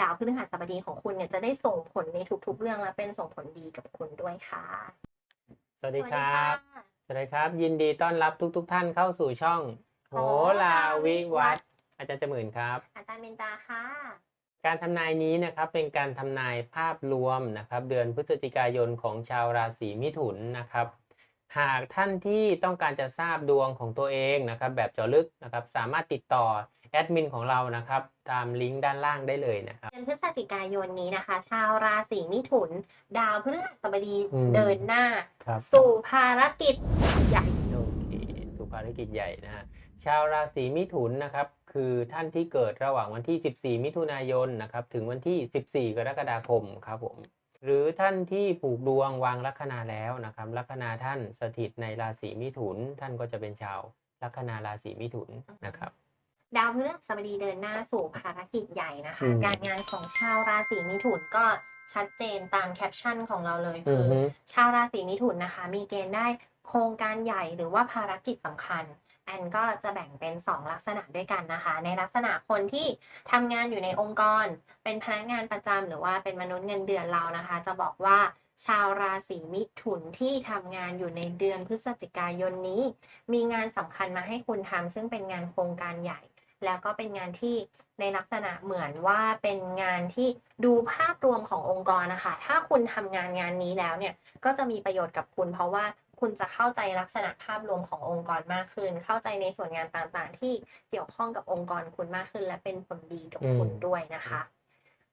ดาวพฤหัสบดีของคุณเนี่ยจะได้ส่งผลในทุกๆ เรื่องและเป็นส่งผลดีกับคุณด้วยค่ะ สวัสดีครับะสวัสดีครับ ยินดีต้อนรับทุกๆทท่านเข้าสู่ช่องโหราวิวัฒน์อาจารย์จมื่นครับ อาจารย์เบญจาค่ะ การทำนายนี้นะครับเป็นการทำนายภาพรวมนะครับ เดือนพฤศจิกายนของชาวราศีมิถุนนะครับ หากท่านที่ต้องการจะทราบดวงของตัวเองนะครับ แบบเจาะลึกนะครับ สามารถติดต่อ แอดมินของเรานะครับ ตามลิงก์ด้านล่างได้เลยนะครับเดือนพฤศจิกายนนี้นะคะ ชาวราศีมิถุน ดาวพฤหัสบดีอืม เดินหน้า ครับสู่ภารกิจใหญ่ โอเคสุภารกิจใหญ่นะฮะชาวราศีมิถุนนะครับ คือท่านที่เกิดระหว่างวันที่ 14 มิถุนายนนะครับ ถึงวันที่ 14 กรกฎาคมครับผม หรือท่านที่ผูกดวงวางลัคนาแล้วนะครับลัคนาท่านสถิตในราศีมิถุน ท่านก็จะเป็นชาวลัคนาราศีมิถุนนะครับ ดาวพฤหัสบดีเดินหน้าสู่ภารกิจใหญ่นะคะอืมการงานของชาวราศีมิถุนก็ชัดเจนตามแคปชั่นของเราเลยอืคืออฮึชาวราศีมิถุนนะคะ มีเกณฑ์ได้โครงการใหญ่หรือว่าภารกิจสำคัญ แอนก็จะแบ่งเป็น 2 ลักษณะด้วยกันนะคะ ในลักษณะคนที่ทำงานอยู่ในองค์กร เป็นพนักงานประจำหรือว่าเป็นมนุษย์เงินเดือนเรานะคะ จะบอกว่าชาวราศีมิถุนที่ทำงานอยู่ในเดือนพฤศจิกายนนี้ มีงานสำคัญมาให้คุณทำซึ่งเป็นงานโครงการใหญ่ แล้วก็เป็นงานที่ในลักษณะเหมือนว่าเป็นงานที่ดูภาพรวมขององค์กรนะคะ ถ้าคุณทำงานงานนี้แล้วเนี่ยก็จะมีประโยชน์กับคุณ เพราะว่าคุณจะเข้าใจลักษณะภาพรวมขององค์กรมากขึ้น เข้าใจในส่วนงานต่างๆ ที่เกี่ยวข้องกับองค์กรคุณมากขึ้น และเป็นผลดีกับคุณอืมด้วยนะคะ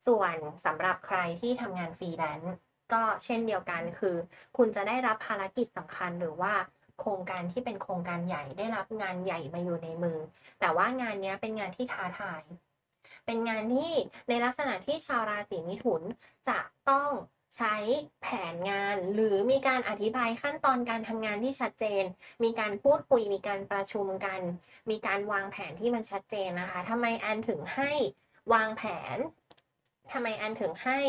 ส่วนสำหรับใครที่ทำงานฟรีแลนซ์ก็เช่นเดียวกันคือ คุณจะได้รับภารกิจสำคัญหรือว่า โครงการที่เป็นโครงการใหญ่ได้รับงานใหญ่มาอยู่ในมือ แต่ว่างานนี้เป็นงานที่ท้าทาย เป็นงานที่ในลักษณะที่ชาวราศีมิถุนจะต้องใช้แผนงานหรือมีการอธิบายขั้นตอนการทำงานที่ชัดเจน มีการพูดคุย มีการประชุมกัน มีการวางแผนที่มันชัดเจนนะคะทำไมแอนถึงให้วางแผนทำไมแอนถึงให้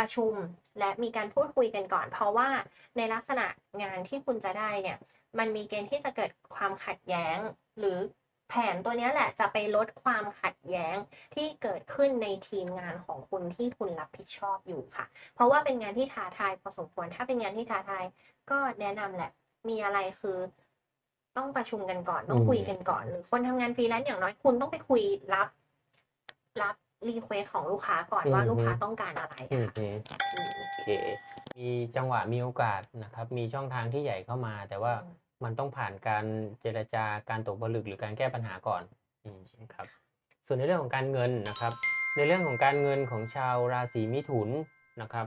ประชุมและมีการพูดคุยกันก่อน เพราะว่าในลักษณะงานที่คุณจะได้เนี่ยมันมีเกณฑ์ที่จะเกิดความขัดแย้ง หรือแผนตัวนี้แหละจะไปลดความขัดแย้งที่เกิดขึ้นในทีมงานของคุณที่คุณรับผิดชอบอยู่ค่ะ เพราะว่าเป็นงานที่ท้าทายพอสมควร ถ้าเป็นงานที่ท้าทายก็แนะนำแหละมีอะไรคือต้องประชุมกันก่อนต้องคุยกันก่อน หรือคนทำงานฟรีแลนซ์อย่างน้อยคุณต้องไปคุยรับ รับ รีเควสของลูกค้าก่อนว่าลูกค้าต้องการอะไรอือะมค่ะฮึโอเค มีจังหวะมีโอกาสนะครับ มีช่องทางที่ใหญ่เข้ามา แต่ว่าอืมมันต้องผ่านการเจรจาการตกผลึกหรือการแก้ปัญหาก่อนอืมครับ ส่วนในเรื่องของการเงินนะครับ ในเรื่องของการเงินของชาวราศีมิถุนนะครับ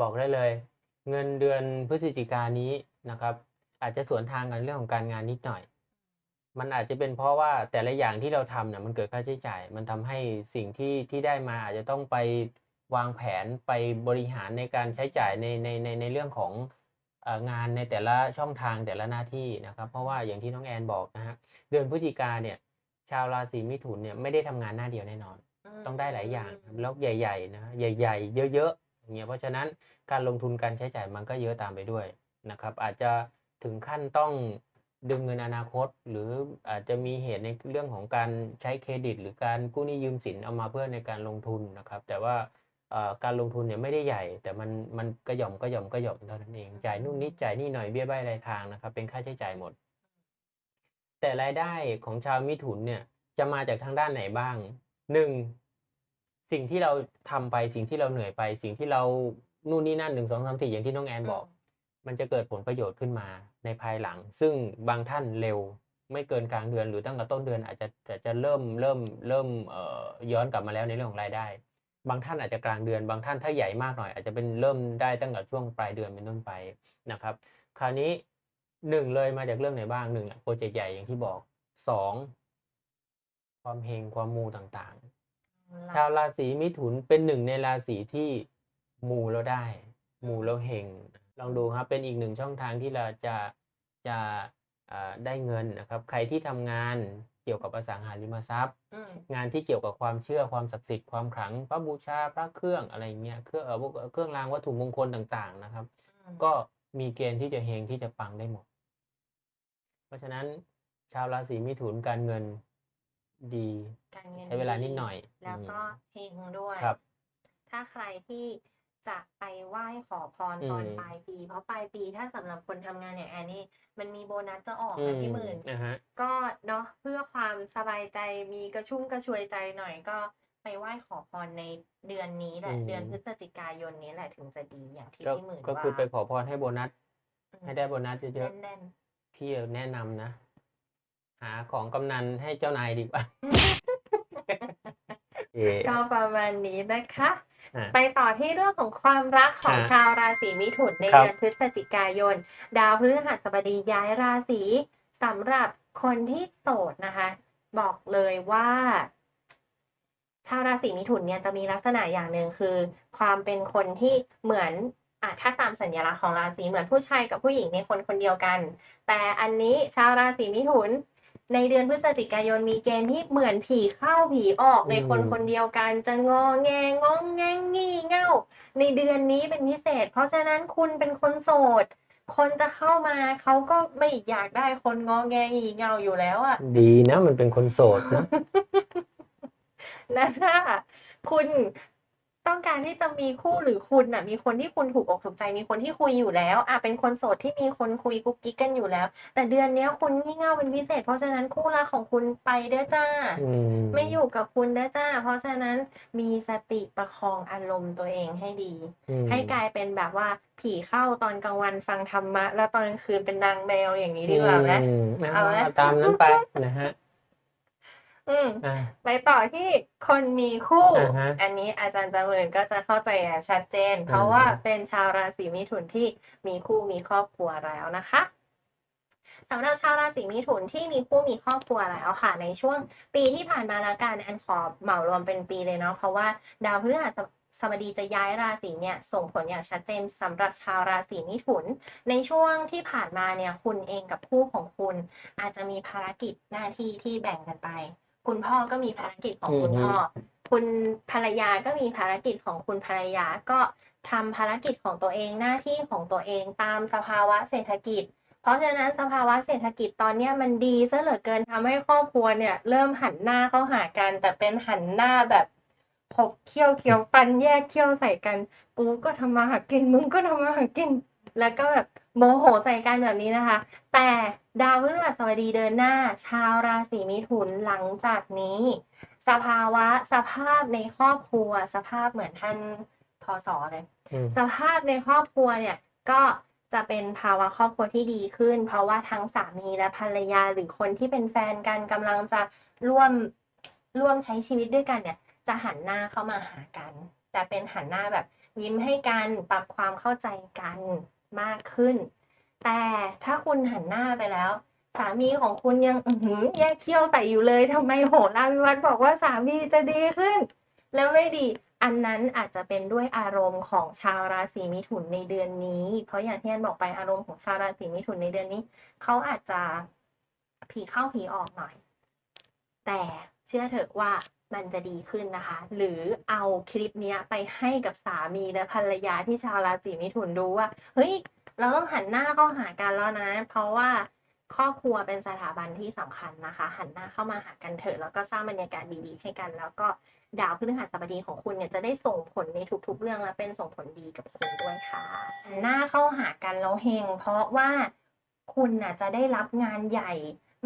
บอกได้เลย เงินเดือนพฤศจิกายนนี้นะครับ อาจจะสวนทางกันเรื่องของการงานนิดหน่อย มันอาจจะเป็นเพราะว่าแต่ละอย่างที่เราทำเนี่ยมันเกิดค่าใช้จ่าย มันทำให้สิ่งที่ที่ได้มาอาจจะต้องไปวางแผนไปบริหารในการใช้จ่ายในในในในเรื่องของงานในแต่ละช่องทางแต่ละหน้าที่นะครับ เพราะว่าอย่างที่น้องแอนบอกนะฮะเดือนพฤศจิกาเนี่ย ชาวราศีมิถุนเนี่ยไม่ได้ทำงานหน้าเดียวแน่นอน ต้องได้หลายอย่างแล้วใหญ่ๆนะใหญ่ ๆ เยอะๆอย่างเงี้ยเพราะฉะนั้นการลงทุนการใช้จ่ายมันก็เยอะตามไปด้วยนะครับ อาจจะถึงขั้นต้อง ดึงเงินอนาคต หรืออาจจะมีเหตุในเรื่องของการใช้เครดิต หรือการกู้หนี้ยืมสินเอามาเพื่อในการลงทุนนะครับ แต่ว่าการลงทุนเนี่ยไม่ได้ใหญ่ แต่มันมันกระหย่อมกระหย่อมกระหย่อมเท่านั้นเองจ่ายนู่นนิดจ่ายนี่หน่อยเบี้ยใบรายทางนะครับ เป็นค่าใช้จ่ายหมด แต่รายได้ของชาวมิถุนเนี่ยจะมาจากทางด้านไหนบ้างหนึ่งสิ่งที่เราทำไปสิ่งที่เราเหนื่อยไป สิ่งที่เรานู่นนี่นั่นหนึ่งสองสามสี่อย่างที่น้องแอนบอก มันจะเกิดผลประโยชน์ขึ้นมาในภายหลัง ซึ่งบางท่านเร็วไม่เกินกลางเดือน หรือตั้งแต่ต้นเดือนอาจจะจะจะเริ่มเริ่มเริ่มเอ่อย้อนกลับมาแล้วในเรื่องของรายได้ บางท่านอาจจะกลางเดือน บางท่านถ้าใหญ่มากหน่อย อาจจะเป็นเริ่มได้ตั้งแต่ช่วงปลายเดือนเป็นต้นไปนะครับ คราวนี้หนึ่งเลยมาจากเรื่องไหนบ้างหนึ่งแหละโปรเจกต์ใหญ่อย่างที่บอกสองความเฮงความมูต่างๆ ชาวราศีมิถุนเป็นหนึ่งในราศีที่มูแล้วได้ มูแล้วเฮง ลองดูครับเป็นอีกหนึ่งช่องทางที่เราจะจะอ่าได้เงินนะครับ ใครที่ทำงานเกี่ยวกับอสังหาริมทรัพย์อืมงานที่เกี่ยวกับความเชื่อความศักดิ์สิทธิ์ความขลังพระบูชาพระเครื่องอะไรเงี้ยเครื่องเอ่อพวกเครื่องรางวัตถุมงคลต่างๆนะครับ ก็มีเกณฑ์ที่จะเฮงที่จะปังได้หมด เพราะฉะนั้นชาวราศีมิถุนการเงินดีการเงินใช้เวลานิดหน่อย แล้วก็อืมเฮงด้วยครับ ถ้าใครที่ จะไปไหว้ขอพรตอนอืมปลายปี เพราะปลายปีถ้าสำหรับคนทำงานอย่างแอนนี่มันมีโบนัสจะออกอืนะมพี่หมื่นนะฮะก็เนาะเพื่อความสบายใจมีกระชุ่มกระชวยใจหน่อยก็ไปไหว้ขอพรในเดือนนี้แหละอืมเดือนพฤศจิกายนนี้แหละถึงจะดีอย่างที่ก็พี่หมื่นก็ว่าคือไปขอพรให้โบนัสอืมให้ได้โบนัสเยอะแน่นๆพี่แนะนำนะ หาของกำนันให้เจ้านายดีกว่าเอๆก็ประมาณนี้นะคะอะ ไปต่อที่เรื่องของความรักของอะชาวราศีมิถุนในครับเดือนพฤศจิกายน ดาวพฤหัสบดีย้ายราศีสำหรับคนที่โสดนะคะ บอกเลยว่า ชาวราศีมิถุนเนี่ยจะมีลักษณะอย่างหนึ่งคือ ความเป็นคนที่เหมือนอะถ้าตามสัญลักษณ์ของราศีเหมือนผู้ชายกับผู้หญิงในคนคนเดียวกัน แต่อันนี้ชาวราศีมิถุน ในเดือนพฤศจิกายนมีเกณฑ์ที่เหมือนผีเข้าผีออกในคนอืมคนเดียวกันจะงอแงงองแงงงี่เง่า ในเดือนนี้เป็นพิเศษ เพราะฉะนั้นคุณเป็นคนโสด คนจะเข้ามาเขาก็ไม่อยากได้คนงอแงงี่เง่าอยู่แล้วอะดีนะมันเป็นคนโสดนะและถ้าคุณ ต้องการที่จะมีคู่หรือคุณน่ะ มีคนที่คุณถูกอกถูกใจมีคนที่คุยอยู่แล้วอะเป็นคนโสดที่มีคนคุยกุ๊กกิ๊กกันอยู่แล้ว แต่เดือนเนี้ยคุณงี่เง่าเป็นพิเศษ เพราะฉะนั้นคู่รักของคุณไปเด้อจ้าอืมไม่อยู่กับคุณเด้อจ้า เพราะฉะนั้นมีสติประคองอารมณ์ตัวเองให้ดีอืมให้กลายเป็นแบบว่าผีเข้าตอนกลางวันฟังธรรมะ แล้วตอนกลางคืนเป็นนางแมวอย่างนี้ดีกว่าไหมอืมเอาไหมตามนั้นไปนะฮะ อืมอะไปต่อที่คนมีคู่ อ่าฮะอันนี้อาจารย์จำเริญก็จะเข้าใจอย่างชัดเจน เพราะอืมว่าเป็นชาวราศีมิถุนที่มีคู่มีครอบครัวแล้วนะคะสำหรับชาวราศีมิถุนที่มีคู่มีครอบครัวแล้วค่ะ ในช่วงปีที่ผ่านมาแล้วกันแอนขอเหมารวมเป็นปีเลยเนาะเพราะว่าดาวพฤหัสบดีจะย้ายราศีเนี่ยส่งผลอย่างชัดเจนสำหรับชาวราศีมิถุน ในช่วงที่ผ่านมาเนี่ยคุณเองกับคู่ของคุณ อาจจะมีภารกิจหน้าที่ที่แบ่งกันไป คุณพ่อก็มีภารกิจของคุณอือฮึพ่อ คุณภรรยาก็มีภารกิจของคุณภรรยาก็ทำภารกิจของตัวเองหน้าที่ของตัวเองตามสภาวะเศรษฐกิจ เพราะฉะนั้นสภาวะเศรษฐกิจตอนเนี้ยมันดีซะเหลือเกินทำให้ครอบครัวเนี่ย เริ่มหันหน้าเข้าหากัน แต่เป็นหันหน้าแบบขบเคี้ยวเคี้ยวปันแยกเคี้ยวใส่กัน กูก็ทำมาหากินมึงก็ทำมาหากิน แล้วก็แบบโมโหใส่กันแบบนี้นะคะ แต่ดาวพฤหัสบดีเดินหน้า ชาวราศีมิถุนหลังจากนี้ สภาวะสภาพในครอบครัว สภาพเหมือนท่านพศเลยอืมสภาพในครอบครัวเนี่ยก็จะเป็นภาวะครอบครัวที่ดีขึ้น เพราะว่าทั้งสามีและภรรยาหรือคนที่เป็นแฟนกันกำลังจะร่วมร่วมใช้ชีวิตด้วยกันเนี่ย จะหันหน้าเข้ามาหากัน แต่เป็นหันหน้าแบบยิ้มให้กันปรับความเข้าใจกัน มากขึ้น แต่ถ้าคุณหันหน้าไปแล้ว สามีของคุณยังอืแยกเขี้ยวใส่อยู่เลยทำไมโหราวิวัฒน์บอกว่าสามีจะดีขึ้น แล้วไม่ดีอันนั้นอาจจะเป็นด้วยอารมณ์ของชาวราศีมิถุนในเดือนนี้ เพราะอย่างที่อันบอกไปอารมณ์ของชาวราศีมิถุนในเดือนนี้ เขาอาจจะผีเข้าผีออกหน่อย แต่เชื่อเถอะว่า มันจะดีขึ้นนะคะ หรือเอาคลิปนี้ไปให้กับสามีและภรรยาที่ชาวราศีมิถุนดูว่า เฮ้ย เราต้องหันหน้าเข้าหากันแล้วนะ เพราะว่าครอบครัวเป็นสถาบันที่สำคัญนะคะ หันหน้าเข้ามาหากันเถอะ แล้วก็สร้างบรรยากาศดีๆให้กัน แล้วก็ดาวพฤหัสบดีของคุณเนี่ยจะได้ส่งผลในทุกๆ เรื่องและเป็นส่งผลดีกับคุณด้วยค่ะ หันหน้าเข้าหากันแล้วเฮงเพราะว่าคุณน่ะจะได้รับงานใหญ่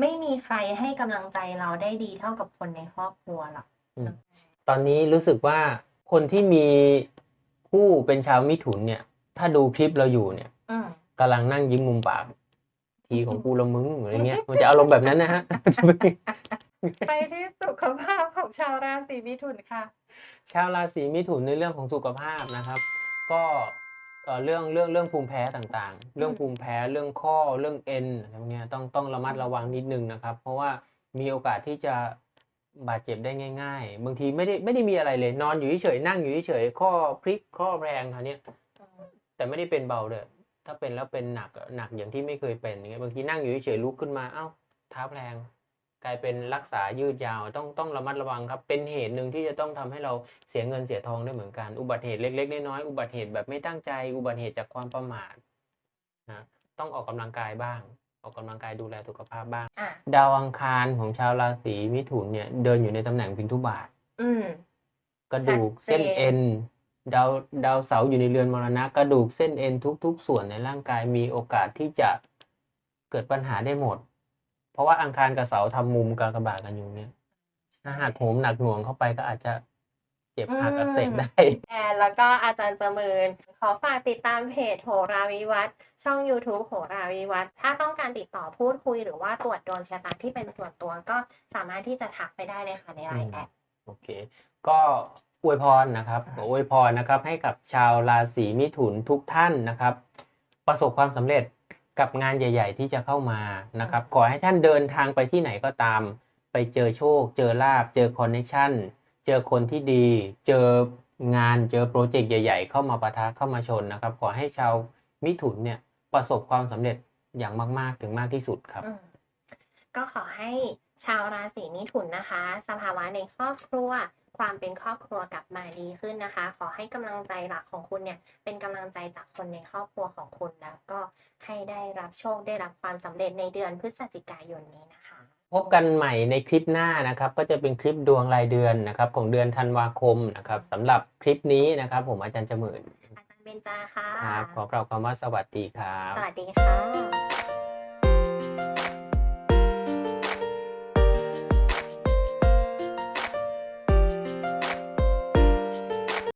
ไม่มีใครให้กำลังใจเราได้ดีเท่ากับคนในครอบครัวหรอก ตอนนี้รู้สึกว่าคนที่มีคู่เป็นชาวมิถุนเนี่ย ถ้าดูคลิปเราอยู่เนี่ยอืมกำลังนั่งยิ้มมุมปาก ทีของกูละมึงอะไรเงี้ย มันจะอารมณ์แบบนั้นนะฮะไปที่สุขภาพของชาวราศีมิถุนค่ะ ชาวราศีมิถุนในเรื่องของสุขภาพนะครับ ก็เอ่อเรื่องเรื่องเรื่องภูมิแพ้ต่างๆ เรื่องภูมิแพ้เรื่องข้อเรื่องเอ็นอะไรพวกเนี้ยต้องต้องระมัดระวังนิดนึงนะครับ เพราะว่ามีโอกาสที่จะ บาดเจ็บได้ง่าย ๆ บางทีไม่ได้ไม่ได้มีอะไรเลย นอนอยู่เฉยๆนั่งอยู่เฉยๆข้อพลิกข้อแรงคราวเนี้ยแต่ไม่ได้เป็นเบาเลยถ้าเป็นแล้วเป็นหนักหนักอย่างที่ไม่เคยเป็นอย่างเงี้ยบางทีนั่งอยู่เฉยๆลุกขึ้นมาเอ้าเท้าแพลงกลายเป็นรักษายืดยาวต้องต้องระมัดระวังครับ เป็นเหตุหนึ่งที่จะต้องทำให้เราเสียเงินเสียทองได้เหมือนกัน อุบัติเหตุเล็ก ๆ น้อยๆอุบัติเหตุแบบไม่ตั้งใจ อุบัติเหตุจากความประมาทนะต้องออกกำลังกายบ้าง ออกกำลังกายดูแลสุขภาพบ้าง อะ ดาวอังคารของชาวราศีมิถุนเนี่ยเดินอยู่ในตำแหน่งพินทุบาท อืม กระดูกชัดเจนเส้นเอ็นดาวดาวเสาร์อยู่ในเรือนมรณะ กระดูกเส้นเอ็นทุก ๆ ส่วนในร่างกายมีโอกาสที่จะเกิดปัญหาได้หมด เพราะว่าอังคารกับเสาร์ทำมุมกากบาทกันอยู่เนี่ยถ้าหากโหมหนักหน่วงเข้าไปก็อาจจะเจ็บหักอักเสบได้แอน แล้วก็อาจารย์ประเมิน ขอฝากติดตามเพจโหราวิวัฒน์ช่อง YouTube โหราวิวัฒน์ถ้าต้องการติดต่อพูดคุยหรือว่าตรวจดวงชะตาที่เป็นส่วนตัวก็สามารถที่จะทักไปได้เลยค่ะในไลน์แอดโอเค ก็อวยพรนะครับขออวยพรนะครับให้กับชาวราศีมิถุนทุกท่านนะครับ ประสบความสำเร็จกับงานใหญ่ ๆ ที่จะเข้ามานะครับ ขอให้ท่านเดินทางไปที่ไหนก็ตาม ไปเจอโชค เจอลาบ เจอคอนเนคชั่น เจอคนที่ดี เจอ งานเจอโปรเจกต์ใหญ่ ๆ เข้ามาปะทะเข้ามาชนนะครับ ขอให้ชาวมิถุนเนี่ยประสบความสำเร็จอย่างมาก ๆ ถึงมากที่สุดครับ ก็ขอให้ชาวราศีมิถุนนะคะ สภาวะในครอบครัว ความเป็นครอบครัวกลับมาดีขึ้นนะคะ ขอให้กำลังใจหลักของคุณเนี่ย เป็นกำลังใจจากคนในครอบครัวของคุณแล้วก็ให้ได้รับโชคได้รับความสำเร็จในเดือนพฤศจิกายนนี้นะคะ พบกันใหม่ในคลิปหน้านะครับ ก็จะเป็นคลิปดวงรายเดือนนะครับ ของเดือนธันวาคมนะครับสำหรับคลิปนี้นะครับ ผมอาจารย์จมื่นอาจารย์เบญจาค่ะครับขอกล่าวคำว่าสวัสดีครับ สวัสดีค่ะ